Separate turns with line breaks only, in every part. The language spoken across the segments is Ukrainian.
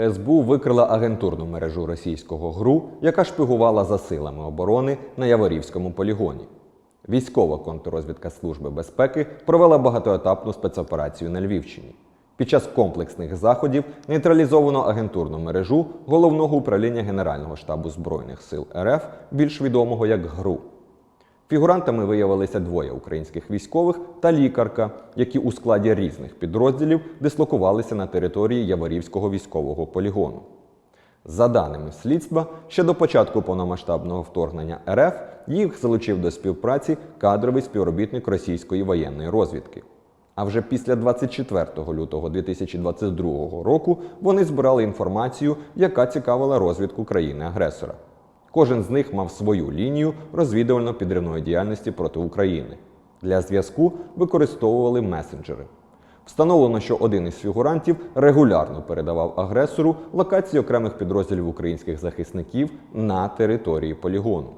СБУ викрила агентурну мережу російського ГРУ, яка шпигувала за силами оборони на Яворівському полігоні. Військова контррозвідка Служби безпеки провела багатоетапну спецоперацію на Львівщині. Під час комплексних заходів нейтралізовано агентурну мережу головного управління Генерального штабу Збройних сил РФ, більш відомого як ГРУ. Фігурантами виявилися двоє українських військових та лікарка, які у складі різних підрозділів дислокувалися на території Яворівського військового полігону. За даними слідства, ще до початку повномасштабного вторгнення РФ їх залучив до співпраці кадровий співробітник російської воєнної розвідки. А вже після 24 лютого 2022 року вони збирали інформацію, яка цікавила розвідку країни-агресора. Кожен з них мав свою лінію розвідувально-підривної діяльності проти України. Для зв'язку використовували месенджери. Встановлено, що один із фігурантів регулярно передавав агресору локації окремих підрозділів українських захисників на території полігону.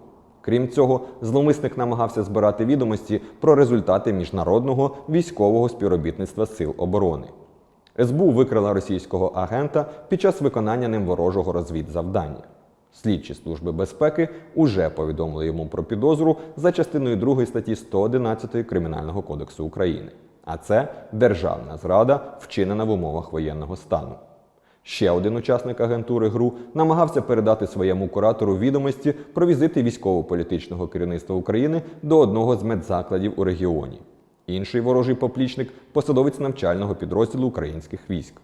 Крім цього, зловмисник намагався збирати відомості про результати міжнародного військового співробітництва сил оборони. СБУ викрила російського агента під час виконання ним ворожого розвідзавдання. Слідчі служби безпеки уже повідомили йому про підозру за частиною 2 статті 111 Кримінального кодексу України. А це державна зрада, вчинена в умовах воєнного стану. Ще один учасник агентури ГРУ намагався передати своєму куратору відомості про візити військово-політичного керівництва України до одного з медзакладів у регіоні. Інший ворожий поплічник посадовець навчального підрозділу українських військ.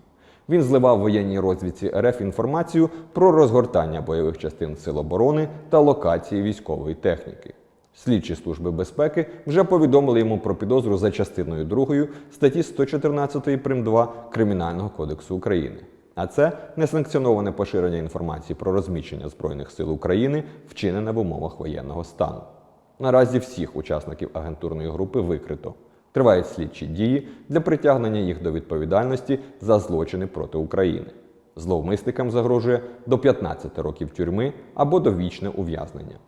Він зливав воєнній розвідці РФ інформацію про розгортання бойових частин Сил оборони та локації військової техніки. Слідчі служби безпеки вже повідомили йому про підозру за частиною 2 статті 114 прим. 2 Кримінального кодексу України. А це несанкціоноване поширення інформації про розміщення Збройних сил України, вчинене в умовах воєнного стану. Наразі всіх учасників агентурної групи викрито. Тривають слідчі дії для притягнення їх до відповідальності за злочини проти України. Зловмисникам загрожує до 15 років тюрми або довічне ув'язнення.